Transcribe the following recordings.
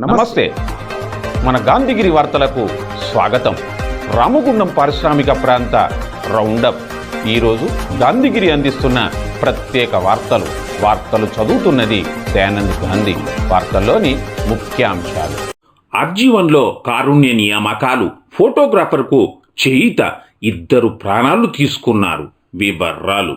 నమస్తే. మన గాంధీగిరి వార్తలకు స్వాగతం. రామగుండం పారిశ్రామిక ప్రాంత రౌండప్. ఈరోజు గాంధీగిరి అందిస్తున్న ప్రత్యేక వార్తలు. వార్తలు చదువుతున్నది దయానంద్ గాంధీ. వార్తల్లోని ముఖ్యాంశాలు. ఆర్జీవన్లో కారుణ్య నియామకాలు. ఫోటోగ్రాఫర్కు చేయిత ఇద్దరు ప్రాణాలు తీసుకున్నారు వివరాలు.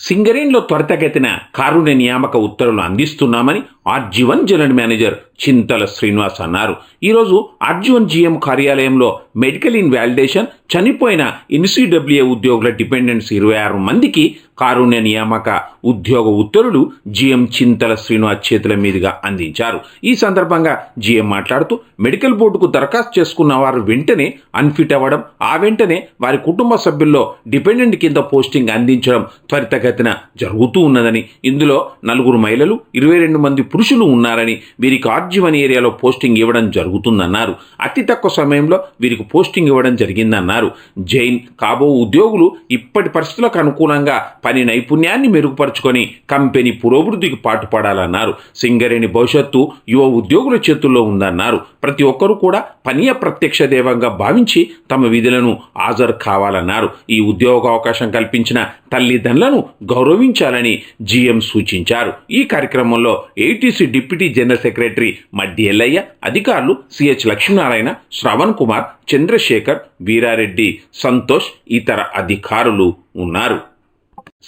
సింగరేన్లో త్వరితగతిన కారుణ్య నియామక ఉత్తర్వులు అందిస్తున్నామని R G one general manager Chintala Srinivas అన్నారు. ఈరోజు ఆర్జీవన్ జీఎం కార్యాలయంలో మెడికల్ ఇన్ వ్యాలిడేషన్ చనిపోయిన ఎన్సీడబ్ల్యూఏ ఉద్యోగుల డిపెండెంట్స్ ఇరవై ఆరు మందికి కారుణ్య నియామక ఉద్యోగ ఉత్తర్వులు జీఎం చింతల శ్రీనివాస్ చేతుల మీదుగా అందించారు. ఈ సందర్భంగా జీఎం మాట్లాడుతూ మెడికల్ బోర్డుకు దరఖాస్తు చేసుకున్న వారు వెంటనే అన్ఫిట్ అవ్వడం ఆ వెంటనే వారి కుటుంబ సభ్యుల్లో డిపెండెంట్ కింద పోస్టింగ్ అందించడం త్వరితగతిన జరుగుతూ ఉన్నదని. ఇందులో నలుగురు మహిళలు ఇరవై రెండు మంది పురుషులు ఉన్నారని వీరికి ఆర్జీవన్ ఏరియాలో పోస్టింగ్ ఇవ్వడం జరుగుతుందన్నారు. అతి తక్కువ సమయంలో వీరికి పోస్టింగ్ ఇవ్వడం జరిగిందన్నారు. జైన్ కాబో ఉద్యోగులు ఇప్పటి పరిస్థితులకు అనుకూలంగా పని నైపుణ్యాన్ని మెరుగుపరుచుకొని కంపెనీ పురోభివృద్ధికి పాటుపడాలన్నారు. సింగరేణి భవిష్యత్తు యువ ఉద్యోగుల చేతుల్లో ఉందన్నారు. ప్రతి ఒక్కరూ కూడా పనియ ప్రత్యక్ష దేవంగా భావించి తమ విధులను హాజరు కావాలన్నారు. ఈ ఉద్యోగ అవకాశం కల్పించిన తల్లిదండ్రులను గౌరవించాలని జీఎం సూచించారు. ఈ కార్యక్రమంలో eight ATC deputy general secretary Maddi Ellaiah అధికారులు సిహెచ్ లక్ష్మీనారాయణ శ్రవణ్ కుమార్ చంద్రశేఖర్ వీరారెడ్డి సంతోష్ ఇతర అధికారులు ఉన్నారు.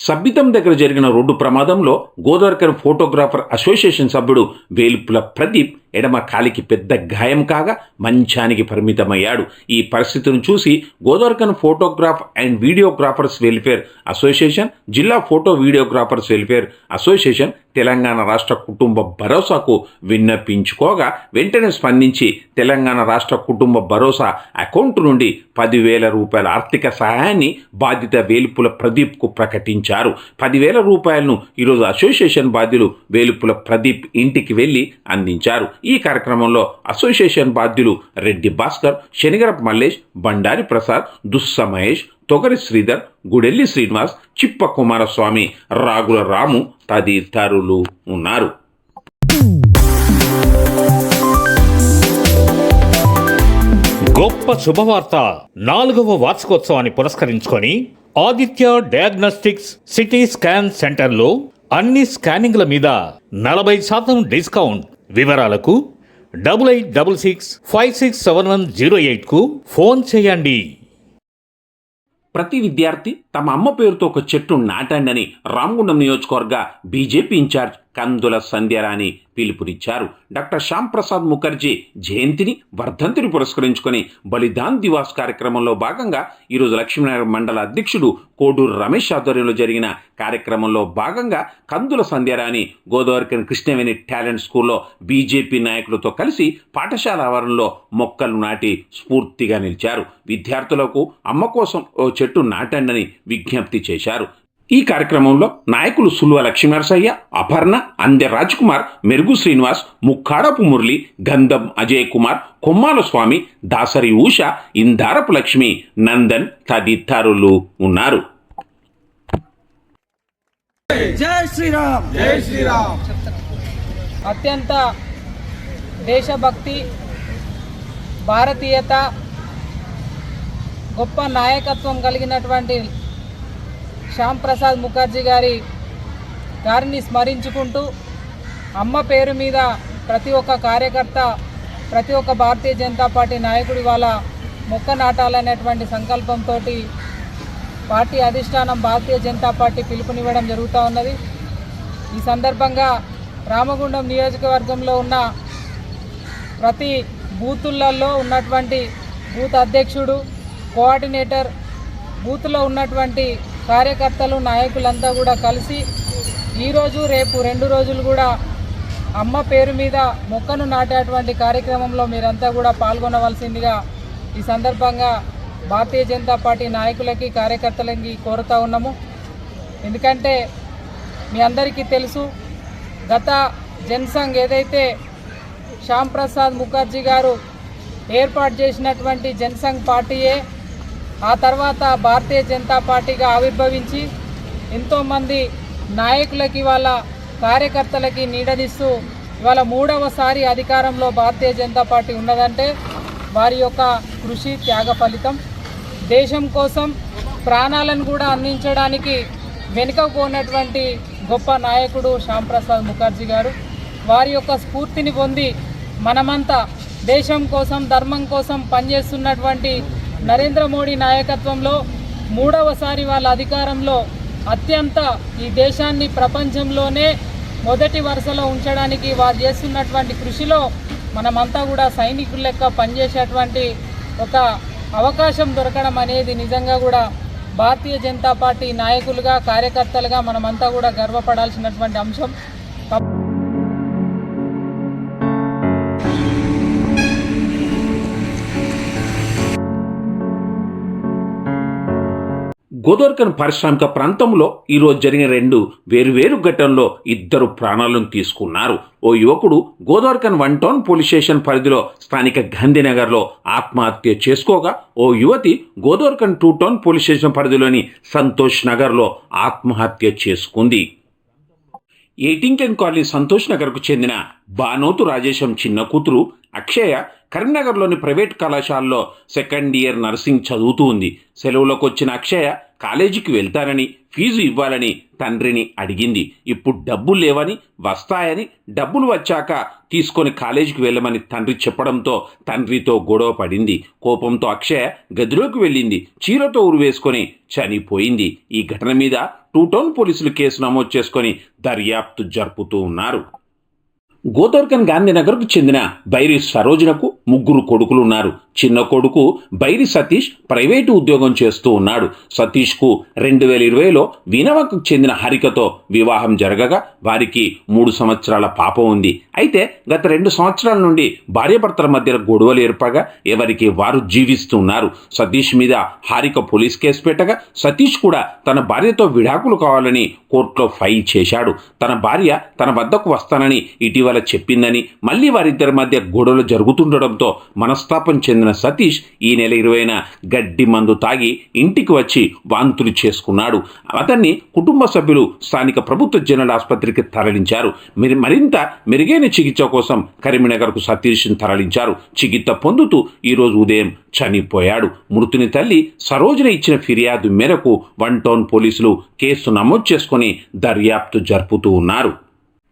సబ్బితం దగ్గర జరిగిన రోడ్డు ప్రమాదంలో గోదావరికర్ ఫోటోగ్రాఫర్ అసోసియేషన్ సభ్యుడు వేలుపుల ప్రదీప్ ఎడమ కాలికి పెద్ద గాయం కాగా మంచానికి పరిమితమయ్యాడు. ఈ పరిస్థితిని చూసి Godavarikhani photograph and videographers welfare association జిల్లా photo videographers welfare association Telangana రాష్ట్ర కుటుంబ భరోసాకు విన్నపించుకోగా వెంటనే స్పందించి తెలంగాణ రాష్ట్ర కుటుంబ భరోసా అకౌంట్ నుండి పదివేల రూపాయల ఆర్థిక సహాయాన్ని బాధిత వేలుపుల ప్రదీప్కు ప్రకటించారు. పదివేల రూపాయలను ఈరోజు అసోసియేషన్ బాధ్యులు వేలుపుల ప్రదీప్ ఇంటికి వెళ్ళి అందించారు. ఈ కార్యక్రమంలో అసోసియేషన్ బాధ్యులు రెడ్డి భాస్కర్ శనిగరప్ మల్లేష్ బండారి ప్రసాద్ దుస్స మహేష్ తొగరి శ్రీధర్ గుడెల్లి శ్రీనివాస్ చిప్ప కుమారస్వామి రాగుల రాము తదితరులు ఉన్నారు. గొప్ప శుభవార్త నాలుగవ వార్షికోత్సవాన్ని పురస్కరించుకొని ఆదిత్య డయాగ్నోస్టిక్స్ సిటీ స్కాన్ సెంటర్లో అన్ని స్కానింగ్ల మీద నలభై శాతం డిస్కౌంట్ వివరాలకు double eight double six five six seven one zero ఎయిట్కు phone చేయండి. ప్రతి విద్యార్థి తమ అమ్మ పేరుతో ఒక చెట్టు నాటండి రామగుండం నియోజకవర్గ బీజేపీ ఇన్ఛార్జ్ కందుల సంధ్యరాని పిలుపునిచ్చారు. డాక్టర్ శ్యాంప్రసాద్ ముఖర్జీ జయంతిని వర్ధంతిని పురస్కరించుకొని బలిదాన్ దివాస్ కార్యక్రమంలో భాగంగా ఈరోజు లక్ష్మీనగర్ మండల అధ్యక్షుడు కోడూరు రమేష్ ఆధ్వర్యంలో జరిగిన కార్యక్రమంలో భాగంగా కందుల సంధ్యరాణి గోదావరికన్ కృష్ణవేణి టాలెంట్ స్కూల్లో బీజేపీ నాయకులతో కలిసి పాఠశాల ఆవరణలో మొక్కలు నాటి స్ఫూర్తిగా నిలిచారు. విద్యార్థులకు అమ్మ కోసం ఓ చెట్టు నాటండని విజ్ఞప్తి చేశారు. ఈ కార్యక్రమంలో నాయకులు సులువ లక్ష్మీనరసయ్య అపర్ణ అందె రాజ్ కుమార్ మెరుగు శ్రీనివాస్ ముక్కాడపు మురళి గంధం అజయ్ కుమార్ కొమ్మాల స్వామి దాసరి ఉష ఇందారపు లక్ష్మి నందన్ తదితరులు ఉన్నారు. జై శ్రీరామ్. జై శ్రీరామ్. అత్యంత దేశభక్తి భారతీయత గొప్ప నాయకత్వం కలిగినటువంటి శ్యామ్ ప్రసాద్ ముఖర్జీ గారి గారిని స్మరించుకుంటూ అమ్మ పేరు మీద ప్రతి ఒక్క కార్యకర్త ప్రతి ఒక్క భారతీయ జనతా పార్టీ నాయకుడి వాళ్ళ మొక్క నాటాలనేటువంటి సంకల్పంతో పార్టీ అధిష్టానం భారతీయ జనతా పార్టీ పిలుపునివ్వడం జరుగుతూ ఉన్నది. ఈ సందర్భంగా రామగుండం నియోజకవర్గంలో ఉన్న ప్రతి బూతులలో ఉన్నటువంటి బూత్ అధ్యక్షుడు కోఆర్డినేటర్ బూత్లో ఉన్నటువంటి కార్యకర్తలు నాయకులంతా కూడా కలిసి ఈరోజు రేపు రెండు రోజులు కూడా అమ్మ పేరు మీద మొక్కను నాటేటువంటి కార్యక్రమంలో మీరంతా కూడా పాల్గొనవలసిందిగా ఈ సందర్భంగా భారతీయ జనతా పార్టీ నాయకులకి కార్యకర్తలకి కోరుతా ఉన్నాము. ఎందుకంటే మీ అందరికీ తెలుసు గత జనసంఘ్ ఏదైతే శ్యాంప్రసాద్ ముఖర్జీ గారు ఏర్పాటు చేసినటువంటి జనసంఘ్ పార్టీయే ఆ తర్వాత భారతీయ జనతా పార్టీగా ఆవిర్భవించి ఎంతోమంది నాయకులకి వాళ్ళ కార్యకర్తలకి నీడనిస్తూ ఇవాళ మూడవసారి అధికారంలో భారతీయ జనతా పార్టీ ఉన్నదంటే వారి యొక్క కృషి త్యాగ ఫలితం. దేశం కోసం ప్రాణాలను కూడా అందించడానికి వెనుకపోనటువంటి గొప్ప నాయకుడు శ్యాంప్రసాద్ ముఖర్జీ గారు వారి యొక్క స్ఫూర్తిని పొంది మనమంతా దేశం కోసం ధర్మం కోసం పనిచేస్తున్నటువంటి నరేంద్ర మోడీ నాయకత్వంలో మూడవసారి వాళ్ళ అధికారంలో అత్యంత ఈ దేశాన్ని ప్రపంచంలోనే మొదటి వరుసలో ఉంచడానికి వారు చేస్తున్నటువంటి కృషిలో మనమంతా కూడా సైనికుల లెక్క పనిచేసేటువంటి ఒక అవకాశం దొరకడం అనేది నిజంగా కూడా భారతీయ జనతా పార్టీ నాయకులుగా కార్యకర్తలుగా మనమంతా కూడా గర్వపడాల్సినటువంటి అంశం. గోదోర్కన్ పారిశ్రామిక ప్రాంతంలో ఈరోజు జరిగిన రెండు వేరువేరు ఘటనలో ఇద్దరు ప్రాణాలను తీసుకున్నారు. ఓ యువకుడు Godavarikhani one town police station పరిధిలో స్థానిక గాంధీనగర్లో ఆత్మహత్య చేసుకోగా ఓ యువతి Godavarikhani two town police station పరిధిలోని సంతోష్ నగర్లో ఆత్మహత్య చేసుకుంది. ఎయిటింగ్టన్ కాలనీ సంతోష్ నగర్కు చెందిన బానోతు రాజేశం చిన్న కూతురు అక్షయ కరీంనగర్లోని ప్రైవేట్ కళాశాలలో సెకండ్ ఇయర్ నర్సింగ్ చదువుతూ ఉంది. సెలవులకు వచ్చిన అక్షయ కాలేజీకి వెళ్తానని ఫీజు ఇవ్వాలని తండ్రిని అడిగింది. ఇప్పుడు డబ్బులు లేవని వస్తాయని డబ్బులు వచ్చాక తీసుకొని కాలేజీకి వెళ్ళమని తండ్రి చెప్పడంతో తండ్రితో గొడవ పడింది. కోపంతో అక్షయ గదిలోకి వెళ్ళింది. చీరతో ఉరివేసుకొని చనిపోయింది. ఈ ఘటన మీద టూ టౌన్ పోలీసులు కేసు నమోదు చేసుకొని దర్యాప్తు జరుపుతూ ఉన్నారు. గోదోర్కన్ గాంధీనగర్కు చెందిన బైరి సరోజనకు ముగ్గురు కొడుకులు ఉన్నారు చిన్న కొడుకు బైరి సతీష్ ప్రైవేటు ఉద్యోగం చేస్తూ ఉన్నాడు. సతీష్కు రెండు వేల ఇరవైలో వినవకు చెందిన హరికతో వివాహం జరగగా వారికి మూడు సంవత్సరాల పాప ఉంది. అయితే గత రెండు సంవత్సరాల నుండి భార్యాభర్తల మధ్య గొడవలు ఏర్పగా ఎవరికి వారు జీవిస్తున్నారు. సతీష్ మీద హారిక పోలీస్ కేసు పెట్టగా సతీష్ కూడా తన భార్యతో విడాకులు కావాలని కోర్టులో ఫైల్ చేశాడు. తన భార్య తన వద్దకు వస్తానని ఇటీవల ఇటీవల చెప్పిందని మళ్ళీ వారిద్దరి మధ్య గొడవలు జరుగుతుండడంతో మనస్తాపం చెందిన సతీష్ ఈ నెల ఇరవైన గడ్డి మందు తాగి ఇంటికి వచ్చి వాంతులు చేసుకున్నాడు. అతన్ని కుటుంబ సభ్యులు స్థానిక ప్రభుత్వ జనరల్ ఆసుపత్రికి తరలించారు. మరి మరింత మెరుగైన చికిత్స కోసం కరీంనగర్కు సతీష్ని తరలించారు. చికిత్స పొందుతూ ఈరోజు ఉదయం చనిపోయాడు. మృతుని తల్లి సరోజన ఇచ్చిన ఫిర్యాదు మేరకు వన్ టౌన్ పోలీసులు కేసు నమోదు చేసుకొని దర్యాప్తు జరుపుతూ ఉన్నారు.